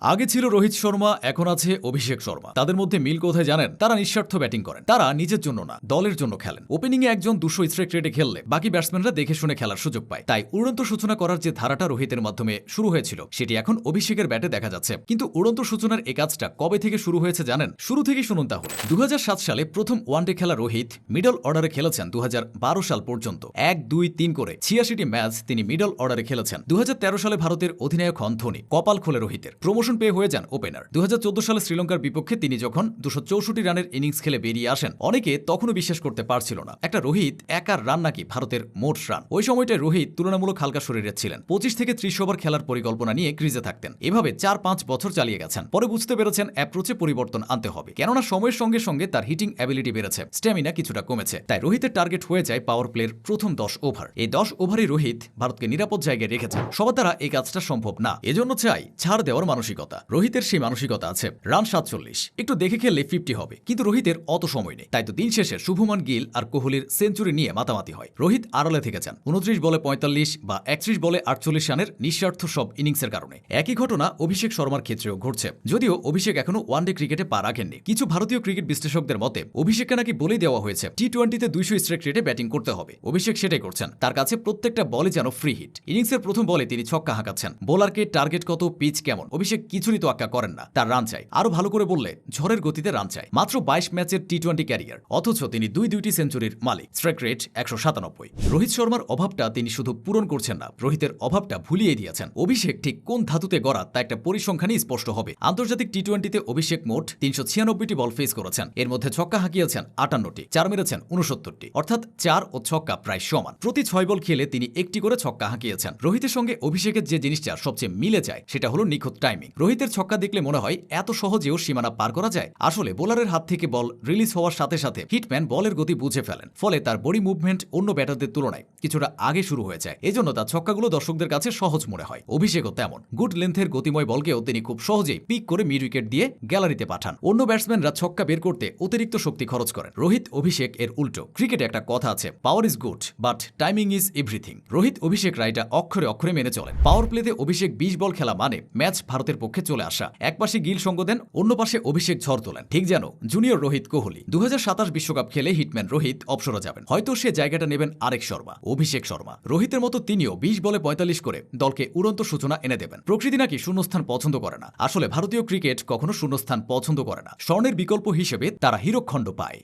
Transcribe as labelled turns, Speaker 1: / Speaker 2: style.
Speaker 1: আগে ছিল রোহিত শর্মা, এখন আছে অভিষেক শর্মা। তাদের মধ্যে মিল কোথায় জানেন? তারা নিঃস্বার্থ ব্যাটিং করেন। তারা নিজের জন্য না, দলের জন্য খেলেন। ওপেনিং এ একজন দুশো স্ট্রাইক রেটে খেললে বাকি ব্যাটসম্যানরা দেখে শুনে খেলার সুযোগ পায়। তাই উড়ন্ত সূচনা করার যে ধারাটা রোহিতের মাধ্যমে শুরু হয়েছিল, সেটি এখন অভিষেকের ব্যাটে দেখা যাচ্ছে। কিন্তু উড়ন্ত সূচনার এই কাজটা কবে থেকে শুরু হয়েছে জানেন? শুরু থেকেই শুনুন তাহলে। দু সালে প্রথম ওয়ানডে খেলা রোহিত মিডল অর্ডারে খেলেছেন দু হাজার বারো সাল পর্যন্ত। এক, দুই, তিন করে ছিয়াশিটি ম্যাচ তিনি মিডল অর্ডারে খেলেছেন। দু হাজার তেরো সালে ভারতের অধিনায়ক হন ধোনি, কপাল খোলে রোহিতের। প্রমোশন পেয়ে হয়ে যান ওপেনার। দু হাজার চোদ্দ সালে শ্রীলঙ্কার বিপক্ষে তিনি যখন দুশো রানের ইনিংস খেলে বেরিয়ে আসেন, অনেকে তখনও বিশ্বাস করতে পারছিল না। একটা রোহিত একার রান নাকি ভারতের মোট রান? ওই সময়টায় রোহিত তুলনামূলক হালকা শরীরের ছিলেন। পঁচিশ থেকে ত্রিশ ওভার খেলার পরিকল্পনা নিয়ে ক্রিজে থাকতেন। এভাবে চার পাঁচ বছর চালিয়ে গেছেন। পরে বুঝতে পেরেছেন অ্যাপ্রোচে পরিবর্তন আনতে হবে। কেননা সময়ের সঙ্গে সঙ্গে তার হিটিং অ্যাবিলিটি বেড়েছে, স্ট্যামিনা কিছুটা কমেছে। তাই রোহিতের টার্গেট হয়ে যায় পাওয়ার প্লের প্রথম দশ ওভার। এই দশ ওভারে রোহিত ভারতকে নিরাপদ জায়গায় রেখেছেন সবার দ্বারা এই কাজটা সম্ভব না। এজন্য চাই ছাড় দেওয়ার মানসিকতা। রোহিতের সেই মানসিকতা আছে, রান সাতচল্লিশ। একটু দেখে খেললে ফিফটি হবে, কিন্তু রোহিতের অত সময় নেই। তাই তো দিন শেষে শুভমান গিল আর কোহলির সেঞ্চুরি নিয়ে মাতামাতি হয়। রোহিত আড়ালে থেকেছেন উনত্রিশ বলে পঁয়তাল্লিশ বা একত্রিশ বলে আটচল্লিশ রানের নিঃস্বার্থ সব ইনিংসের কারণে। একই ঘটনা অভিষেক শর্মার ক্ষেত্রেও ঘটছে। যদিও অভিষেক এখনও ওয়ানডে ক্রিকেটে পা রাখেননি। কিছু ভারতীয় ক্রিকেট বিশ্লেষকদের মতে, অভিষেককে নাকি বলেই দেওয়া হয়েছে টি টোয়েন্টিতে দুইশো স্ট্রাইক রেটে ব্যাটিং করতে হবে। অভিষেক সেটাই করছেন। তার কাছে প্রত্যেকটা বলে যেন ফ্রি হিট ইনিংসের প্রথম বলে তিনি ছক্কা হাঁকাচ্ছেন। বোলারকে টার্গেট কত পিচ কেমন? অভিষেক কিছুরই তো আক্কা করেন না। তার রান চাই। আরও ভালো করে বললে, ঝড়ের গতিতে রান চাই। মাত্র বাইশ ম্যাচের টি টোয়েন্টি ক্যারিয়ার অথচ তিনি দুই দুইটি সেঞ্চুরির মালিক। স্ট্রাইক রেট একশো সাতানব্বই। রোহিত শর্মার অভাবটা তিনি শুধু পূরণ করছেন না, রোহিতের অভাবটা ভুলিয়ে দিয়েছেন। অভিষেক ঠিক কোন ধাতুতে গড়া তা একটা পরিসংখ্যানই স্পষ্ট হবে। আন্তর্জাতিক টি টোয়েন্টিতে অভিষেক মোট তিনশো ছিয়ানব্বইটি বল ফেস করেছেন। এর মধ্যে ছক্কা হাঁকিয়েছেন আটান্নটি, চার মেরেছেন উনসত্তরটি অর্থাৎ চার ও ছক্কা প্রায় সমান। প্রতি ছয় বল খেলে তিনি একটি করে ছক্কা হাঁকিয়েছেন। রোহিতের সঙ্গে অভিষেকের যে জিনিসটা সবচেয়ে মিলে যায়, সেটা হলো নিখুঁত টাইমিং রোহিতের ছক্কা দেখলে মনে হয় এত সহজেও সীমানা পার করা যায়। আসলে বোলারের হাত থেকে বল রিলিজ হওয়ার সাথে সাথে হিটম্যান বলের গতি বুঝে ফেলেন, ফলে তার বডি মুভমেন্ট অন্য ব্যাটারদের তুলনায় কিছুটা আগে শুরু হয়ে যায়। এজন্য তার ছক্কাগুলো দর্শকদের কাছে সহজ মনে হয়। অভিষেকও তেমন। গুড লেন্থের গতিময় বলকেও তিনি খুব সহজেই পিক করে মিড উইকেট দিয়ে গ্যালারিতে পাঠান। অন্য ব্যাটসম্যানরা ছক্কা বের করতে অতিরিক্ত শক্তি খরচ করেন। রোহিত, অভিষেক এর উল্টো। ক্রিকেটে একটা কথা আছে power is good but timing is everything Rohit, Abhishek রায়টা অক্ষরে অক্ষরে মেনে চলেন। পাওয়ার প্লেতে অভিষেক বিশ বল খেলা মানে ম্যাচ ভারতের পক্ষে চলে আসা। এক পাশে গিল সঙ্গ দেন, অন্য পাশে অভিষেক ঝড় তোলেন। ঠিক যেন, জুনিয়র রোহিত কোহলি। দু বিশ্বকাপ খেলে হিটম্যান রোহিত অপসরা যাবেন। হয়তো সে জায়গাটা নেবেন আরেক শর্মা, অভিষেক শর্মা। রোহিতের মতো তিনিও বিশ বলে পঁয়তাল্লিশ করে দলকে উড়ন্ত সূচনা এনে দেবেন। প্রকৃতি নাকি শূন্যস্থান পছন্দ করে না। আসলে ভারতীয় ক্রিকেট কখনো শূন্যস্থান পছন্দ করে না। স্বর্ণের বিকল্প হিসেবে তারা হিরোখণ্ড পায়।